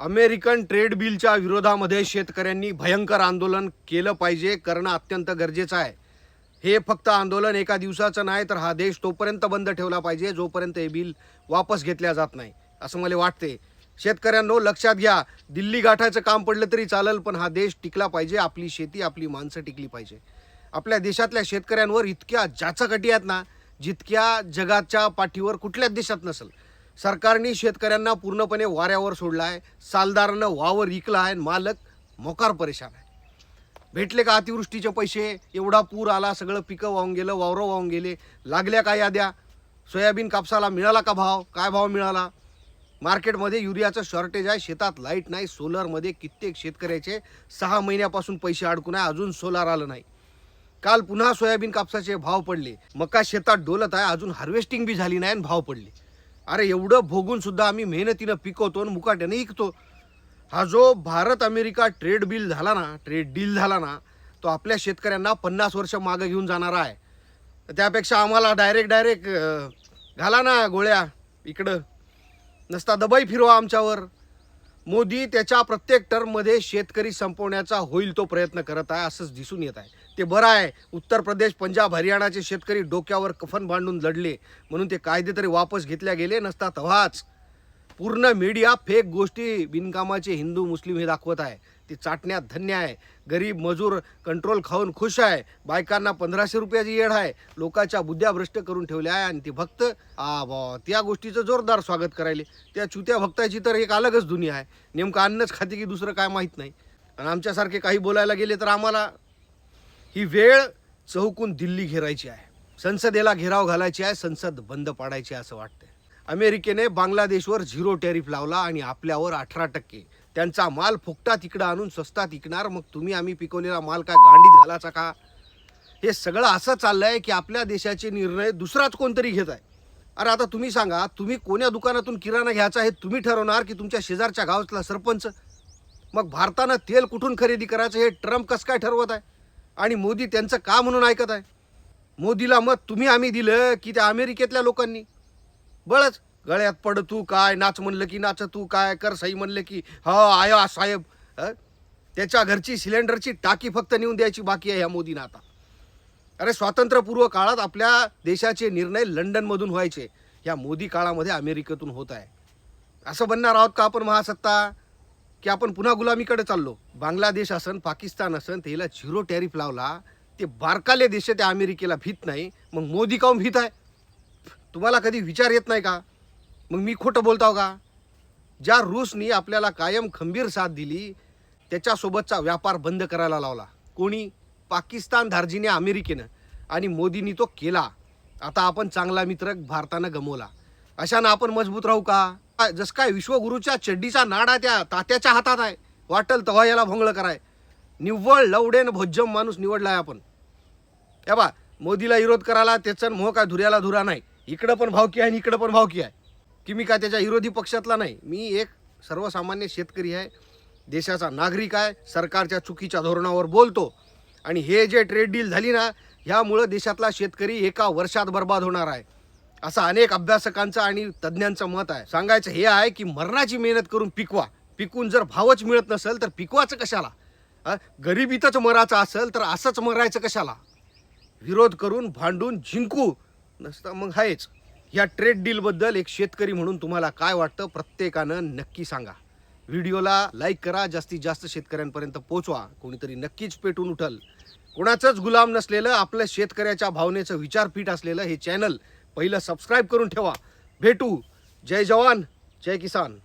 American trade बिलच्या विरोधामध्ये शेतकऱ्यांनी भयंकर आंदोलन केलं पाहिजे करणं अत्यंत गरजेचं आहे. हे फक्त आंदोलन एका दिवसाचं नाही तर हा देश तोपर्यंत बंद ठेवला पाहिजे जोपर्यंत हे बिल वापस घेतल्या जात नाही. असं मला वाटते शेतकऱ्यांनो लक्षात घ्या दिल्ली गाठायचं काम पडलं तरी चालेल पण हा देश टिकला पाहिजे आपली शेती आपली माणसं टिकली पाहिजे. आपल्या देशातल्या शेतकऱ्यांवर इतक्या जाचाकटी आहेत ना जितक्या जगाच्या पाठीवर कुठल्याच देशात नसेल. सरकारने शेतकऱ्यांना पूर्णपणे वाऱ्यावर सोडला आहे सालदारानं वावर विकला आहे मालक मोकार परेशान आहे. भेटले का अतिवृष्टीचे पैसे? एवढा पूर आला सगळं पिकं वाहून गेलं वावरं वाहून गेले. लागल्या का याद्या? सोयाबीन कापसाला मिळाला का भाव? काय भाव मिळाला? मार्केटमध्ये युरियाचं शॉर्टेज आहे शेतात लाइट नाही सोलरमध्ये कित्येक शेतकऱ्याचे सहा महिन्यापासून पैसे अडकून आहे अजून सोलार आलं नाही. काल पुन्हा सोयाबीन कापसाचे भाव पडले. मका शेतात डोलत आहे अजून हार्वेस्टिंग बी झाली नाही आणि भाव पडले. अरे एवढं भोगून सुद्धा आम्ही मेहनतीनं पिकवतो आणि मुकाट्याने विकतो हा जो भारत अमेरिका ट्रेड बिल झाला ना ट्रेड डील झाला ना तो आपल्या शेतकऱ्यांना पन्नास वर्ष मागं घेऊन जाणारा आहे. त्यापेक्षा आम्हाला डायरेक्ट डायरेक्ट घाला ना गोळ्या इकडं. नसता दबाई फिरवा आमच्यावर. मोदी त्याच्या प्रत्येक टर्ममध्ये शेतकरी संपवण्याचा होईल तो प्रयत्न करत आहे असंच दिसून येत आहे. ते बरं आहे उत्तर प्रदेश पंजाब हरियाणाचे शेतकरी डोक्यावर कफन बांधून लढले म्हणून ते कायदे तरी वापस घेतल्या गेले नसता तव्हाच पूर्ण मीडिया फेक गोष्टी बिनकामाचे हिंदू मुस्लिम हे दाखवत आहे. ती चाटण्यात धन्य आहे. गरीब मजूर कंट्रोल खाऊन खुश आहे. बायकांना पंधराशे रुपयाची येड आहे. लोकांच्या बुद्ध्या भ्रष्ट करून ठेवल्या आहे आणि ते भक्त आ बा त्या गोष्टीचं जोरदार स्वागत करायले. त्या चुत्या भक्ताची तर एक अलगच दुनिया आहे. नेमकं अन्नच खाते की दुसरं काय माहीत नाही. आणि आमच्यासारखे काही बोलायला गेले तर आम्हाला ही वेळ चौकून दिल्ली घेरायची आहे. संसदेला घेराव घालायची आहे संसद बंद पाडायची असं वाटतं अमेरिकेने बांगलादेशवर झिरो टॅरिफ लावला आणि आपल्यावर अठरा टक्के. त्यांचा माल फुकटा तिकडं आणून स्वस्तात विकणार. मग तुम्ही आम्ही पिकवलेला माल काय गांडीत घालायचा का? हे सगळं असं चाललं आहे की आपल्या देशाचे निर्णय दुसराच कोणतरी घेत आहे. अरे आता तुम्ही सांगा तुम्ही कोण्या दुकानातून किराणा घ्यायचा हे तुम्ही ठरवणार की तुमच्या शेजारच्या गावातला सरपंच? मग भारतानं तेल कुठून खरेदी करायचं हे ट्रम्प कसं काय ठरवत आहे? आणि मोदी त्यांचं का म्हणून ऐकत आहे? मोदीला मत तुम्ही आम्ही दिलं की त्या अमेरिकेतल्या लोकांनी? बळच. गळ्यात पड तू काय नाच म्हणलं की नाच तू काय कर सई म्हणलं की ह आय साहेब. त्याच्या घरची सिलेंडरची टाकी फक्त नेऊन द्यायची बाकी आहे ह्या मोदीनं आता. अरे स्वातंत्र्यपूर्व काळात आपल्या देशाचे निर्णय लंडनमधून व्हायचे. ह्या मोदी काळामध्ये अमेरिकेतून होत आहे. असं बनणार आहोत का आपण महासत्ता? की आपण पुन्हा गुलामीकडे चाललो? बांगलादेश असन पाकिस्तान असन त्याला झिरो टॅरिफ लावला ते बारकाले देश त्या अमेरिकेला भीत नाही. मग मोदी काऊन भीत आहे? तुम्हाला कधी विचार येत नाही का? मग मी खोटं बोलताव का? ज्या रूसनी आपल्याला कायम खंबीर साथ दिली त्याच्यासोबतचा व्यापार बंद करायला लावला. कोणी? पाकिस्तान धार्जिने अमेरिकेनं. आणि मोदींनी तो केला. आता आपण चांगला मित्र भारतानं गमवला. अशानं आपण मजबूत राहू का? जसं काय विश्वगुरूच्या चड्डीचा नाडा त्या तात्याच्या हातात आहे. वाटल तेव्हा याला भोंगळं कराय. निव्वळ लवडेन भोज्जम माणूस निवडलाय आपण. या बा मोदीला विरोध करायला त्याचं मोह काय धुऱ्याला धुरा नाही. इकडं पण भावकी आहे आणि इकडं पण भावकी आहे. की मी काय त्याच्या विरोधी पक्षातला नाही. मी एक सर्वसामान्य शेतकरी आहे. देशाचा नागरिक आहे. सरकारच्या चुकीच्या धोरणावर बोलतो. आणि हे जे ट्रेड डील झाली ना ह्यामुळं देशातला शेतकरी एका वर्षात बर्बाद होणार आहे. असं अनेक अभ्यासकांचं आणि तज्ज्ञांचं मत आहे. सांगायचं हे आहे की मरणाची मेहनत करून पिकवा. पिकून जर भावच मिळत नसेल तर पिकवाचं कशाला? गरिबीतच मरायचं असेल तर असंच मरायचं कशाला? विरोध करून भांडून जिंकू. नसता. मग आहेच या ट्रेड डीलबद्दल एक शेतकरी म्हणून तुम्हाला काय वाटतं प्रत्येकानं नक्की सांगा. व्हिडिओला लाईक करा जास्तीत जास्त शेतकऱ्यांपर्यंत पोचवा कोणीतरी नक्कीच पेटून उठल. कोणाचंच गुलाम नसलेलं आपलं शेतकऱ्याच्या भावनेचं विचारपीठ असलेलं हे चॅनल पहिलं सबस्क्राईब करून ठेवा. भेटू. जय जवान जय किसान.